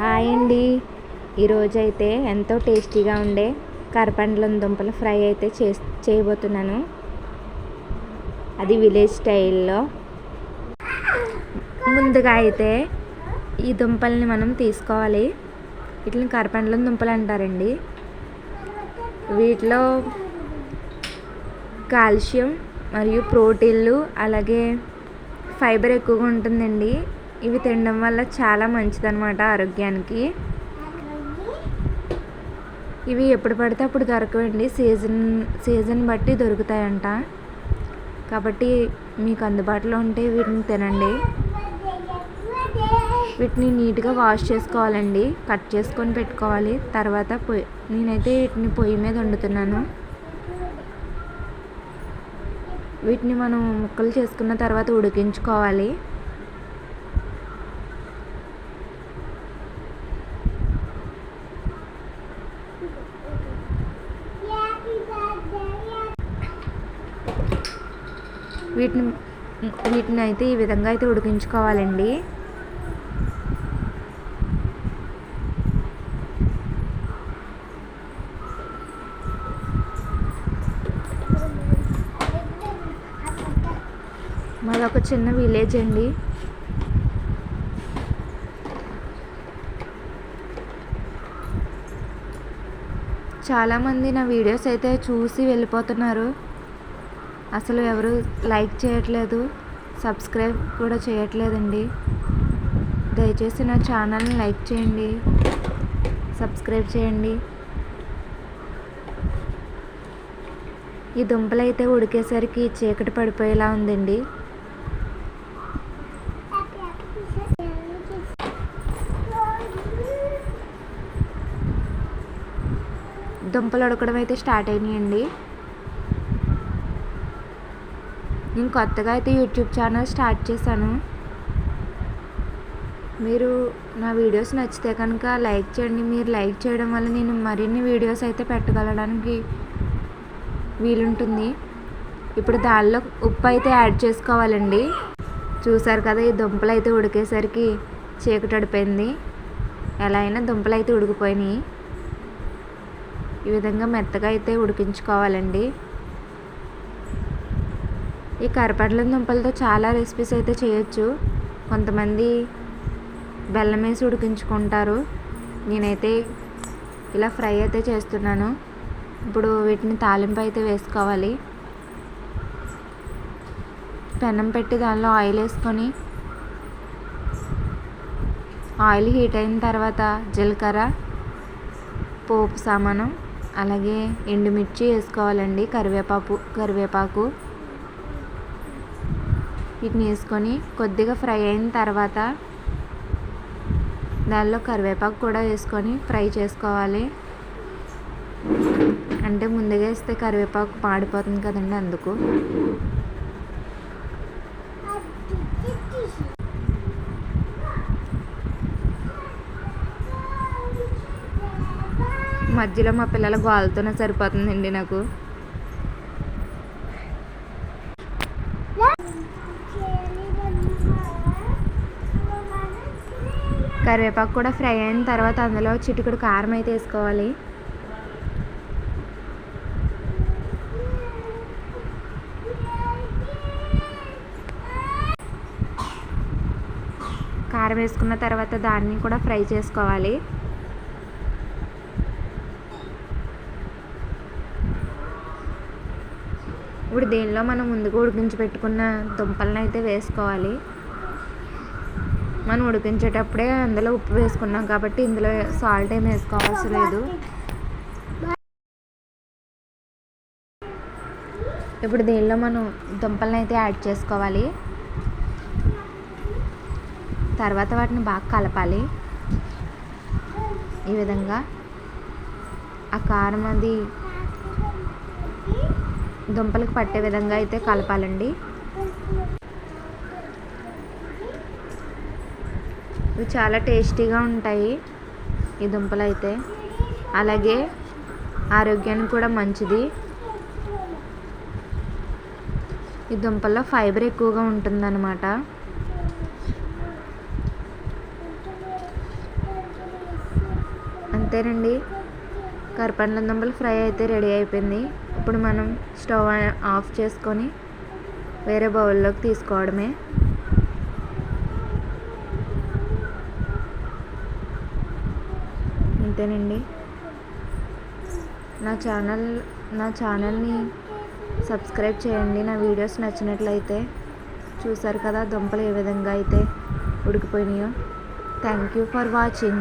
Hi అండి. ఈరోజు అయితే ఎంతో టేస్టీగా ఉండే కరపండ్లం దుంపల ఫ్రై అయితే చే చేయబోతున్నాను. అది విలేజ్ స్టైల్లో. ముందుగా అయితే ఈ దుంపల్ని మనం తీసుకోవాలి. వీటిని కరపండ్లం దుంపలు అంటారండి. వీటిలో కాల్షియం మరియు ప్రోటీన్లు అలాగే ఫైబర్ ఎక్కువగా ఉంటుందండి. ఇవి తినడం వల్ల చాలా మంచిదన్నమాట ఆరోగ్యానికి. ఇవి ఎప్పుడు పడితే అప్పుడు దొరకవండి. సీజన్ సీజన్ బట్టి దొరుకుతాయంట. కాబట్టి మీకు అందుబాటులో ఉంటే వీటిని తినండి. వీటిని నీట్గా వాష్ చేసుకోవాలండి. కట్ చేసుకొని పెట్టుకోవాలి. తర్వాత పొయ్యి నేనైతే వీటిని పొయ్యి మీద వండుతున్నాను. వీటిని మనం ముక్కలు చేసుకున్న తర్వాత ఉడికించుకోవాలి. వీటిని వీటిని అయితే ఈ విధంగా అయితే ఉడికించుకోవాలండి. మాది ఒక చిన్న విలేజ్ అండి. చాలామంది నా వీడియోస్ అయితే చూసి వెళ్ళిపోతున్నారు. అసలు ఎవరు లైక్ చేయట్లేదు సబ్స్క్రైబ్ కూడా చేయట్లేదండి. దయచేసి నా ఛానల్ని లైక్ చేయండి సబ్స్క్రైబ్ చేయండి. ఈ దుంపలు అయితే ఉడికేసరికి చీకటి పడిపోయేలా ఉందండి. దుంపలు ఉడకడం అయితే స్టార్ట్ అయినాయండి. నేను కొత్తగా అయితే యూట్యూబ్ ఛానల్ స్టార్ట్ చేశాను. మీరు నా వీడియోస్ నచ్చితే కనుక లైక్ చేయండి. మీరు లైక్ చేయడం వల్ల నేను మరిన్ని వీడియోస్ అయితే పెట్టగలడానికి వీలుంటుంది. ఇప్పుడు దానిలో ఉప్పు అయితే యాడ్ చేసుకోవాలండి. చూసారు కదా ఈ దుంపలు అయితే ఉడికేసరికి చీకటి అడిపోయింది ఎలా అయినా దుంపలు అయితే ఉడికిపోయినాయి. ఈ విధంగా మెత్తగా అయితే ఉడికించుకోవాలండి. ఈ కరపట్ల దుంపలతో చాలా రెసిపీస్ అయితే చేయొచ్చు. కొంతమంది బెల్లం వేసి ఉడికించుకుంటారు. నేనైతే ఇలా ఫ్రై అయితే చేస్తున్నాను. ఇప్పుడు వీటిని తాలింపు అయితే వేసుకోవాలి. పెనం పెట్టి దానిలో ఆయిల్ వేసుకొని ఆయిల్ హీట్ అయిన తర్వాత జీలకర్ర పోపు సామాను అలాగే ఎండుమిర్చి వేసుకోవాలండి కరివేపాకు కరివేపాకు. వీటిని వేసుకొని కొద్దిగా ఫ్రై అయిన తర్వాత దానిలో కరివేపాకు కూడా వేసుకొని ఫ్రై చేసుకోవాలి. అంటే ముందుగా వేస్తే కరివేపాకు పాడిపోతుంది కదండి అందుకు. మధ్యలో మా పిల్లల గోలతోనే సరిపోతుందండి నాకు. కరివేపాకు కూడా ఫ్రై అయిన తర్వాత అందులో చిటికుడు కారం అయితే వేసుకోవాలి. కారం వేసుకున్న తర్వాత దాన్ని కూడా ఫ్రై చేసుకోవాలి. ఇప్పుడు దీనిలో మనం ముందుగా ఉడికించి పెట్టుకున్న దుంపలను అయితే వేసుకోవాలి. మనం ఉడికించేటప్పుడే అందులో ఉప్పు వేసుకున్నాం కాబట్టి ఇందులో సాల్ట్ ఏమి వేసుకోవాల్సి లేదు. ఇప్పుడు దీనిలో మనం దుంపలను అయితే యాడ్ చేసుకోవాలి. తర్వాత వాటిని బాగా కలపాలి. ఈ విధంగా ఆ కారం అది దుంపలకు పట్టే విధంగా అయితే కలపాలండి. ఇవి చాలా టేస్టీగా ఉంటాయి. ఈ దుంపలు అయితే అలాగే ఆరోగ్యానికి కూడా మంచిది. ఈ దుంపల్లో ఫైబర్ ఎక్కువగా ఉంటుందన్నమాట. అంతేనండి. కరపండ్ల దుంపలు ఫ్రై అయితే రెడీ అయిపోయింది. ఇప్పుడు మనం స్టవ్ ఆఫ్ చేసుకొని వేరే బౌల్లోకి తీసుకోవడమే. అంతేనండి. నా ఛానల్ నా ఛానల్ని సబ్స్క్రైబ్ చేయండి. నా వీడియోస్ నచ్చినట్లయితే చూసారు కదా దుంపలు ఏ విధంగా అయితే ఉడికిపోయినాయో. Thank you for watching.